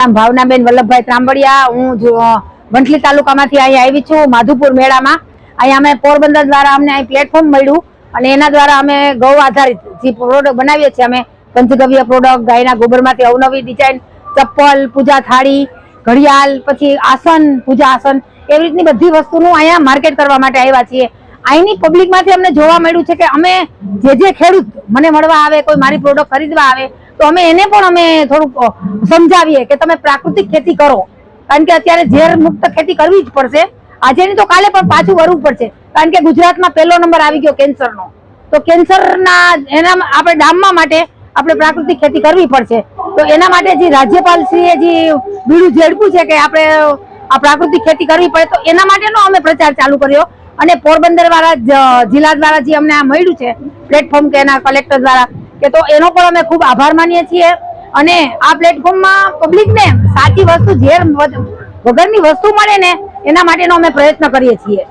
નામ ભાવનાબેન વલ્લભભાઈ ત્રાંબડિયા, હું વંથલી તાલુકામાંથી અહીંયા આવી છું, માધુપુર મેળામાં. અહીંયા અમે પોરબંદર દ્વારા અમને અહીં પ્લેટફોર્મ મળ્યું અને એના દ્વારા અમે ગૌ આધારિત જે પ્રોડક્ટ બનાવીએ છીએ, અમે પંચગવ્ય પ્રોડક્ટ ગાયના ગોબરમાંથી અવનવી ડિઝાઇન ચપ્પલ, પૂજા થાળી, ઘડિયાળ, પછી આસન, પૂજા આસન, એવી રીતની બધી વસ્તુનું અહીંયા માર્કેટ કરવા માટે આવ્યા છીએ. અહીંની પબ્લિકમાંથી અમને જોવા મળ્યું છે કે અમે જે જે ખેડૂત મને મળવા આવે, કોઈ મારી પ્રોડક્ટ ખરીદવા આવે તો અમે એને પણ અમે થોડુંક સમજાવીએ કે તમે પ્રાકૃતિક ખેતી કરો. કારણ કે અત્યારે ઝેર મુક્ત ખેતી કરવી જ પડશે. આજે તો કાલે પણ પાછું વળવું પડશે. કારણ કે ગુજરાતમાં પહેલો નંબર આવી ગયો કેન્સરનો. તો કેન્સરના, એના આપણે ડામવા માટે આપણે પ્રાકૃતિક ખેતી કરવી પડશે. તો એના માટે જે રાજ્યપાલશ્રીએ જે બીડું ઝેડપું છે કે આપણે આ પ્રાકૃતિક ખેતી કરવી પડે, તો એના માટેનો અમે પ્રચાર ચાલુ કર્યો. અને પોરબંદર વાળા જિલ્લા દ્વારા જે અમને આ મળ્યું છે, પ્લેટફોર્મ કે એના કલેક્ટર દ્વારા કે તો એનો પણ અમે ખૂબ આભાર માનીએ છીએ. અને આ પ્લેટફોર્મમાં પબ્લિકને સાચી વસ્તુ ઝેર વગરની વસ્તુ મળે ને એના માટેનો અમે પ્રયત્ન કરીએ છીએ.